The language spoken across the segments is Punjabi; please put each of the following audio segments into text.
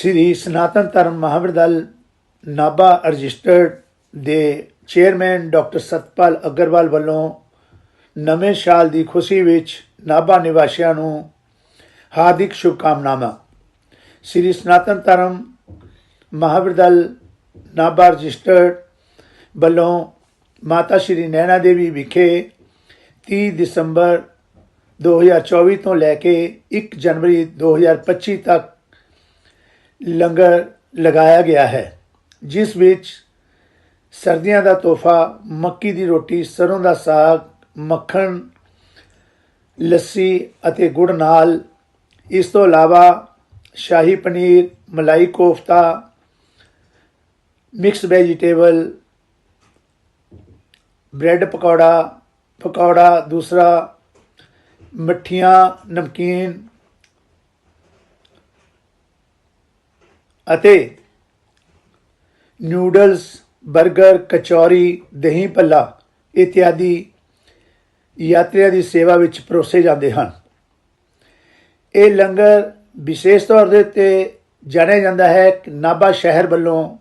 ਸ੍ਰੀ ਸਨਾਤਨ ਧਰਮ ਮਹਾਵਿਦਿਆਲ ਨਾਭਾ ਰਜਿਸਟਰਡ ਦੇ ਚੇਅਰਮੈਨ ਡਾਕਟਰ ਸਤਪਾਲ ਅਗਰਵਾਲ ਵੱਲੋਂ ਨਵੇਂ ਸਾਲ ਦੀ ਖੁਸ਼ੀ ਵਿੱਚ ਨਾਭਾ ਨਿਵਾਸੀਆਂ ਨੂੰ ਹਾਰਦਿਕ ਸ਼ੁਭਕਾਮਨਾਵਾਂ। ਸ੍ਰੀ ਸਨਾਤਨ ਧਰਮ ਮਹਾਵਿਦਿਆਲ ਨਾਭਾ ਰਜਿਸਟਰਡ ਵੱਲੋਂ ਮਾਤਾ ਸ਼੍ਰੀ ਨੈਣਾ ਦੇਵੀ ਵਿਖੇ 30 ਦਸੰਬਰ 2024 ਤੋਂ ਲੈ ਕੇ 1 ਜਨਵਰੀ 2025 ਤੱਕ ਲੰਗਰ ਲਗਾਇਆ ਗਿਆ ਹੈ, ਜਿਸ ਵਿੱਚ ਸਰਦੀਆਂ ਦਾ ਤੋਹਫਾ, ਮੱਕੀ ਦੀ ਰੋਟੀ, ਸਰੋਂ ਦਾ ਸਾਗ, ਮੱਖਣ, ਲੱਸੀ ਅਤੇ ਗੁੜ ਨਾਲ। ਇਸ ਤੋਂ ਇਲਾਵਾ shahi paneer, malai kofta, mix vegetable, bread pakora pakora, ਦੂਸਰਾ, ਮੱਠੀਆਂ, ਨਮਕੀਨ ਅਤੇ ਨੂਡਲਸ 버ਗਰ ਕਚੌਰੀ, ਦਹੀਂ ਭੱਲਾ ਇਤਿਆਦੀ ਯਾਤਰੀਆਂ ਦੀ ਸੇਵਾ ਵਿੱਚ ਪਰੋਸੇ ਜਾਂਦੇ ਹਨ। ਇਹ ਲੰਗਰ ਵਿਸ਼ੇਸ਼ ਤੌਰ ਦੇ ਉੱਤੇ ਜਾਣਿਆ ਜਾਂਦਾ ਹੈ ਕਿ ਨਾਭਾ ਸ਼ਹਿਰ ਵੱਲੋਂ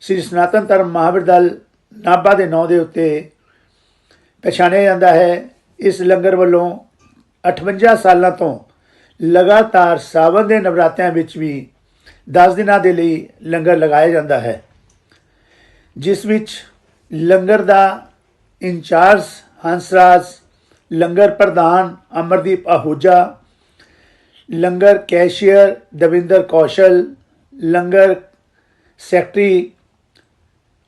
ਸ੍ਰੀ ਸਨਾਤਨ ਧਰਮ ਮਹਾਵਿਦਿਆਲ ਨਾਭਾ ਦੇ ਨਾਂ ਦੇ ਉੱਤੇ ਪਛਾਣਿਆ ਜਾਂਦਾ ਹੈ। ਇਸ ਲੰਗਰ ਵੱਲੋਂ 58 ਸਾਲਾਂ ਤੋਂ ਲਗਾਤਾਰ ਸਾਵਨ ਦੇ ਨਵਰਾਤਿਆਂ ਵਿੱਚ ਵੀ 10 ਦਿਨਾਂ ਦੇ ਲਈ ਲੰਗਰ ਲਗਾਇਆ ਜਾਂਦਾ ਹੈ, ਜਿਸ ਵਿੱਚ ਲੰਗਰ ਦਾ ਇੰਚਾਰਜ ਹੰਸਰਾਜ, ਲੰਗਰ ਪ੍ਰਧਾਨ Amardeep Ahuja, langar cashier Davinder Kaushal, langar secretary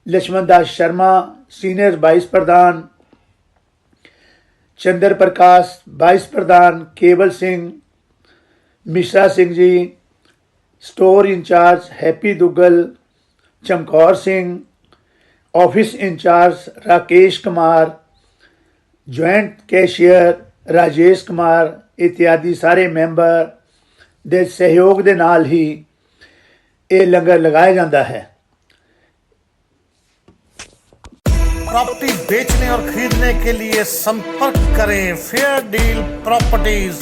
Lakshman Das Sharma, senior vice ਪ੍ਰਧਾਨ ਚੰਦਰ ਪ੍ਰਕਾਸ਼, ਵਾਈਸ ਪ੍ਰਧਾਨ ਕੇਵਲ Singh, Mishra Singh ji store in charge Happy Duggal Chamkaur Singh office in charge Rakesh Kumar joint cashier Rajesh Kumar ਇਤਿਆਦਿ ਸਾਰੇ ਮੈਂਬਰ ਦੇ ਸਹਿਯੋਗ ਦੇ ਨਾਲ ਹੀ ਇਹ ਲੰਗਰ ਲਗਾਇਆ ਜਾਂਦਾ ਹੈ प्रॉपर्टी बेचने और खरीदने के लिए संपर्क करें फेयर डील प्रॉपर्टीज